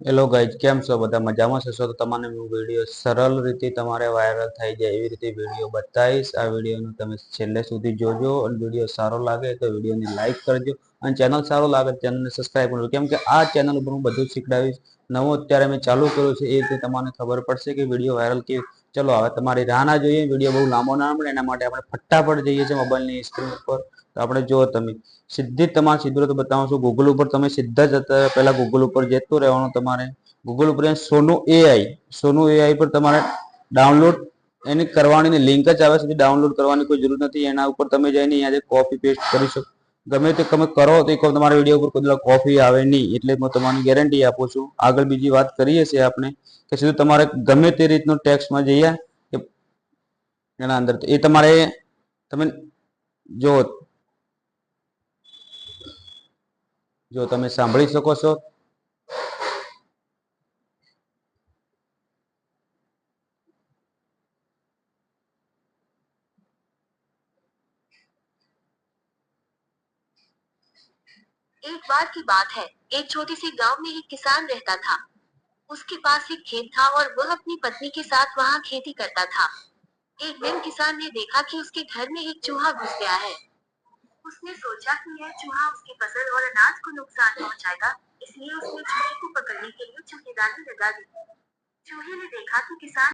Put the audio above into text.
Hello guys કેમ છો? બધા મજામાં છો? તો તમને હું વીડિયો સરળ રીતે તમારે વાયરલ થઈ જાય એવી રીતે વીડિયો બતાવીશ. આ વિડીયોનું તમે છેલ્લે સુધી જોજો અને વીડિયો સારો લાગે તો વિડીયોને લાઇક કરજો. અને ચેનલ સારો લાગે ચેનલને સબસ્ક્રાઈબ કરજો. કેમ કે આ ચેનલ ઉપર હું બધું શીખડાવીશ. નવું અત્યારે મેં ચાલુ કર્યું છે. એ રીતે તમને ખબર પડશે કે વીડિયો વાયરલ કેવી ચલો, હવે તમારી રાહ ના જોઈએ, વીડિયો બહુ લાંબો ના મળે, એના માટે આપણે ફટાફટ જઈએ છીએ મોબાઈલની સ્ક્રીન ઉપર. તો આપણે જો તમે, સીધી તમારે સીધું તો બતાવું છું ગૂગલ ઉપર તમે સીધા જ અત્યારે પહેલા ગૂગલ ઉપર જતું રહેવાનું તમારે. ગૂગલ ઉપર સોનું એઆઈ સોનું એઆઈ પર તમારે ડાઉનલોડ એની કરવાની લિંક જ આવે છે ડાઉનલોડ કરવાની કોઈ જરૂર નથી, એના ઉપર તમે જઈને અહીંયા કોપી પેસ્ટ કરી શકો. ગમે તે તમે કરો તો એક તમારા વીડિયો ઉપર કોઈ કોફી આવે નહીં, એટલે હું તમારી ગેરંટી આપું છું. આગળ બીજી વાત કરીએ છીએ આપણે કે સીધું તમારે ગમે તે રીતનું ટેક્સમાં જઈએ એના અંદર એ તમારે તમે જો જો તમે સાંભળી શકો છો एक बार की बात है, एक छोटे से गाँव में एक किसान रहता था। उसके पास एक खेत था और वह अपनी पत्नी के साथ वहाँ खेती करता था। एक दिन किसान ने देखा कि उसके घर में एक चूहा घुस गया है। उसने सोचा कि यह चूहा उसकी फ़सल और अनाज को नुकसान पहुंचाएगा, इसलिए उसने चूहे को पकड़ने के लिए चूहेदानी लगा दी। चूहे ने देखा कि किसान